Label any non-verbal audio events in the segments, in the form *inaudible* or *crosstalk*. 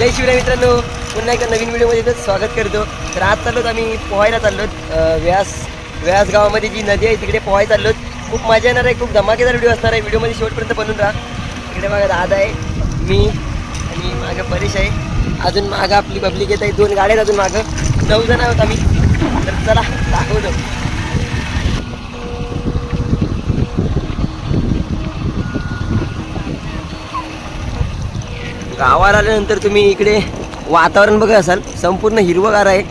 जय शिवराय मित्रांनो. पुन्हा एका नवीन व्हिडिओमध्ये इथं स्वागत करतो. तर आज चाललोत आम्ही पोहायला चाललो व्यास व्यास गावामध्ये जी नदी आहे तिकडे पोहायला चाललोत. खूप मजा येणार आहे खूप धमाकेदार व्हिडिओ असणार आहे. व्हिडिओमध्ये शेवटपर्यंत बनून राहा. इकडे मागं दादा आहे मी आणि मागं परेश आहे. अजून मागं आपली पब्लिक येत आहे. दोन गाड्या आहेत अजून मागं. नऊ जण आहोत आम्ही. तर चला दाखवतो. गावाला आल्यानंतर तुम्ही इकडे वातावरण बघत असाल. संपूर्ण हिरवंगार आहे.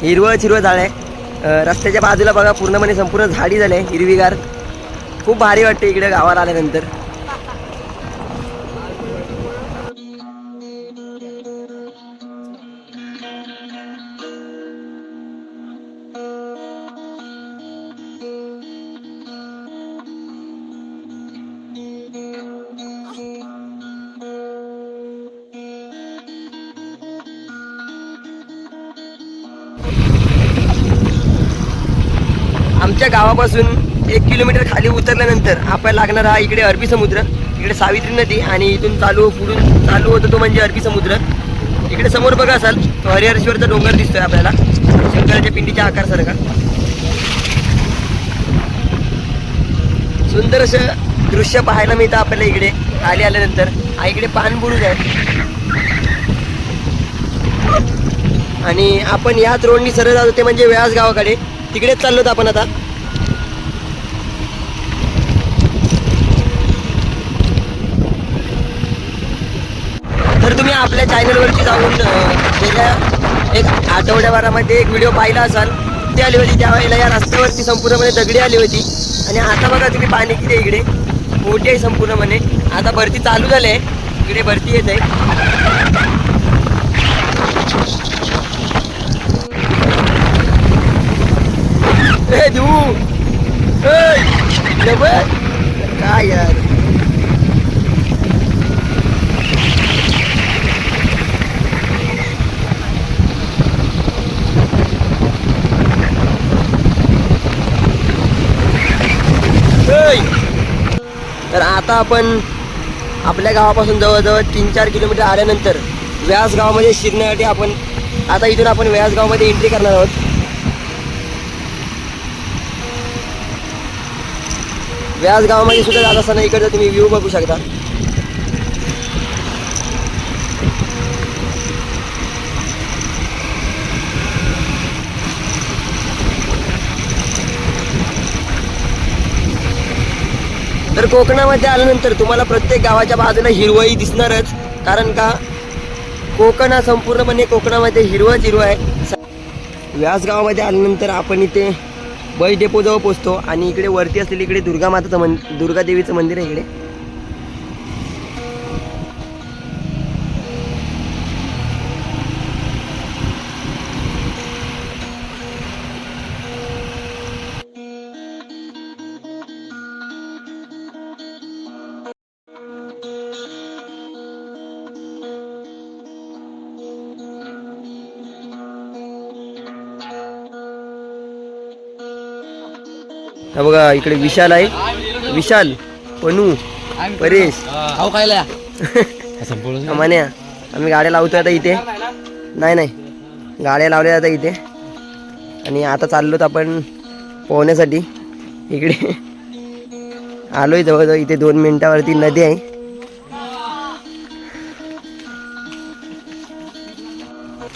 हिरवंच हिरवं झाड आहे. रस्त्याच्या बाजूला बघा पूर्णपणे संपूर्ण झाडी झाली आहे. हिरवीगार. खूप भारी वाटते इकडे गावाला आल्यानंतर. आमच्या गावापासून एक किलोमीटर खाली उतरल्यानंतर आपल्याला लागणार हा इकडे अरबी समुद्र इकडे सावित्री नदी आणि इथून चालू पुढून चालू होतो तो म्हणजे अरबी समुद्र. इकडे समोर बघा असाल तो हरिहरेश्वरचा डोंगर दिसतोय आपल्याला शंकराच्या पिंडीच्या आकारसारखा. सुंदर असं दृश्य पाहायला मिळतं आपल्याला इकडे खाली आल्यानंतर. हा इकडे पानबुरुज आहे. आणि आपण याच रोडनी सरळ जातो ते म्हणजे व्यास गावाकडे. तिकडेच चाललोत आपण आता. आपल्या चॅनलवरती जाऊन गेल्या एक आठवड्याभरामध्ये एक व्हिडिओ पाहिला असाल ती आली होती. त्यावेळेला या रस्त्यावरती संपूर्णपणे दगडी आली होती. आणि आता बघा तुम्ही पाणी किती आहे इकडे. मोठी आहे संपूर्णपणे. आता भरती चालू झाली आहे. इकडे भरती येत आहे. ए काय यार? तर आता आपण आपल्या गावापासून जवळजवळ तीन चार किलोमीटर आल्यानंतर व्यास गावामध्ये शिरण्यासाठी आपण आता इथून आपण व्यास गावामध्ये एंट्री करणार आहोत. व्यास गावामध्ये सुद्धा जात असताना इकडचा तुम्ही व्ह्यू बघू शकता. तर कोकणामध्ये आल्यानंतर तुम्हाला प्रत्येक गावाच्या बाजूला हिरवळी दिसणारच. कारण का? कोकण हा संपूर्णपणे कोकणामध्ये हिरवंच हिरवं आहे. व्यास गावामध्ये आल्यानंतर आपण इथे बस डेपोजवळ पोचतो आणि इकडे वरती असलेली इकडे दुर्गा माताचं मन दुर्गा देवीचं मंदिर आहे इकडे. हा बघा इकडे विशाल आहे. विशाल पनू परेश. *laughs* मान्या आम्ही गाड्या लावतोय आता इथे. नाही नाही. गाड्या लावल्या आता इथे. आणि आता चाललोत आपण पोहण्यासाठी. इकडे *laughs* आलोय जवळजवळ इथे दोन मिनिटावरती. नदी आहे.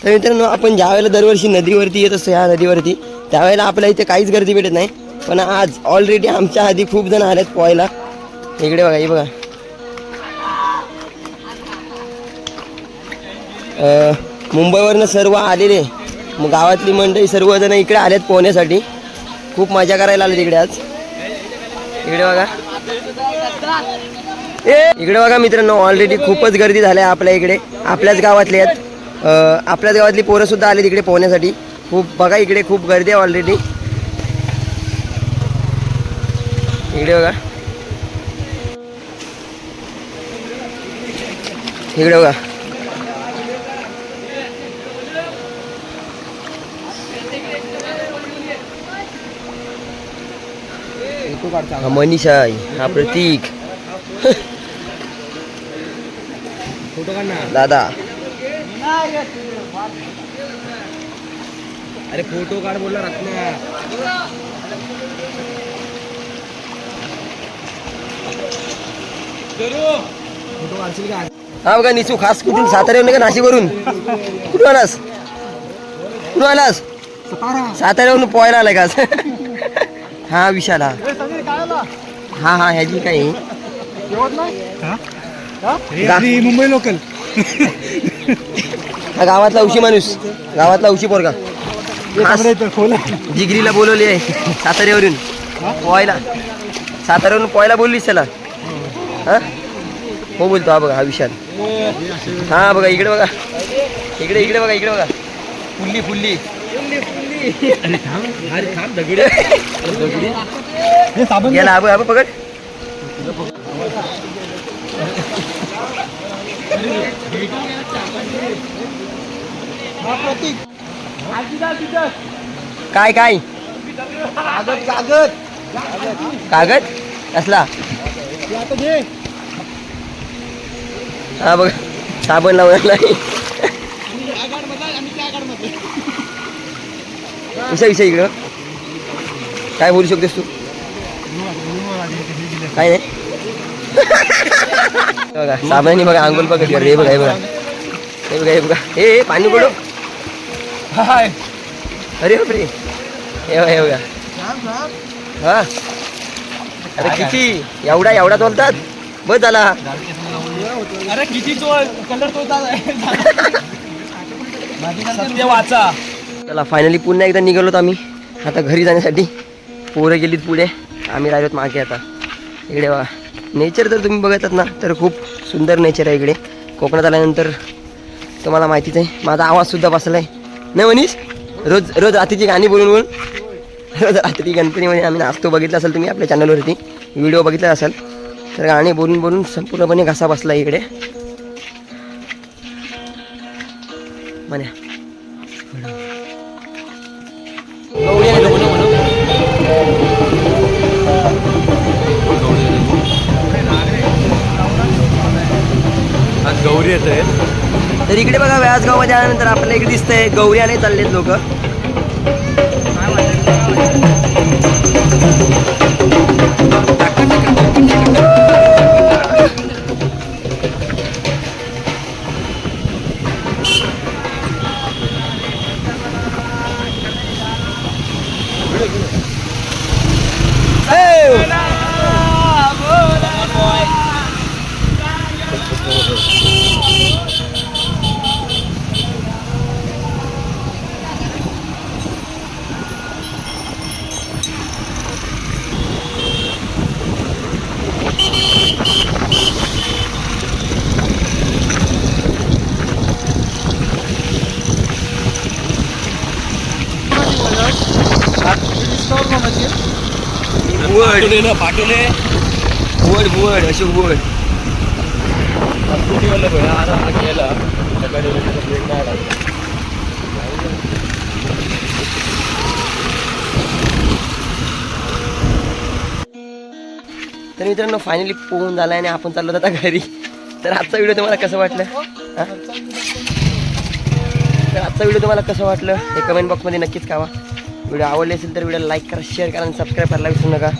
तर मित्रांनो आपण ज्या वेळेला दरवर्षी नदीवरती येत असतो ह्या नदीवरती त्यावेळेला आपल्या इथे काहीच गर्दी भेटत नाही. पण आज ऑलरेडी आमच्या आधी खूप जण आलेत पोहायला. इकडे बघा हे बघा. मुंबईवरनं सर्व आलेले. मग गावातली मंडळी सर्वजण इकडे आलेत पोहण्यासाठी. खूप मजा करायला आले तिकडे आज. इकडे बघा. इकडे बघा मित्रांनो ऑलरेडी खूपच गर्दी झाली आहे आपल्या इकडे. आपल्याच गावातले आहेत. आपल्याच गावातली पोरंसुद्धा आली तिकडे पोहण्यासाठी. खूप बघा इकडे खूप गर्दी आहे ऑलरेडी इकडे बघा इकडे बघा फोटो काढता हा मनीषा आहे हा प्रतीक फोटो काढ ना दादा अरे फोटो काढ बोलला रत्ना हा बघा निचू खास कुठून? साताऱ्यावरून का नाशिकवरून? कुठून आलास? कुठून आलास? साताऱ्यावरून पोहायला आलाय का हा विशाल. हा हा हा ह्याची काही मुंबई लोकल हा गावातला उशी माणूस. गावातला उशी पोरगा. जिगरीला बोलवली आहे साताऱ्यावरून. पोहायला. साताऱ्यावरून पोहायला बोललीस त्याला. हा? हो बोलतो. हा बघा हा विशाल. हा बघा इकडे बघा. इकडे इकडे बघा इकडे बघा. Fully fully. गेला आबा आबा पकड. काय काय? कागद कागद. कागद? कसला? हा बघ साबण लावला नाही. विषय विषय इकडं. काय बोलू शकतेस तू? काय नाही. बघा साबणाने बघा आंघोळ बघा हे बघा हे बघा. हे बघा हे बघा. हे हे, पाणी पडो. हाय. अरे बापरे. हे बघा हे बघा. हा. अरे किती? एवढा एवढा बोलतात बस झाला. अरे किती चोळ कलर तो सत्य वाचा. चला फायनली पुन्हा एकदा निघालोत आम्ही. आता घरी जाण्यासाठी पोरं गेलीत पुढे. आम्ही राहिलोत मागे आता. इकडे बघा. नेचर जर तुम्ही बघतात ना तर खूप सुंदर नेचर आहे इकडे. कोकणात आल्यानंतर तुम्हाला माहितीच आहे माझा आवाजसुद्धा बसला आहे नाही मनीष? रोज रोज रात्रीची गाणी बोलून बोलून. रोज रात्री गणपतीमध्ये आम्ही नाचतो बघितलं असेल तुम्ही आपल्या चॅनलवरती व्हिडिओ बघितला असाल. तर गाणी बोलून बोलून संपूर्णपणे घसा बसला इकडे. म्हण्या? आज गौरी येत आहे तर इकडे बघा व्यासगावमध्ये आल्यानंतर आपल्याला इकडे दिसतंय गौऱ्याने चाललेत लोक. आता हा गेला. सकाळी त्याचा ब्रेक नाही लागला. तर मित्रांनो फायनली पोहून झाला आणि आपण चाललो आता घरी. तर आजचा व्हिडिओ तुम्हाला कसं वाटलं? तर आजचा व्हिडिओ तुम्हाला कसं वाटलं? हे कमेंट बॉक्समध्ये नक्कीच कावा व्हिडिओ आवडले असेल तर व्हिडिओ लाईक करा शेअर करा आणि सबस्क्राईब करायला विसरू नका.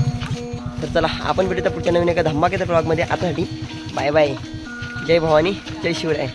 तर चला आपण भेटू पुढच्या नवीन एका धमाकेच्या ब्लॉगमध्ये आतासाठी बाय बाय. जय भवानी जय शिवराय.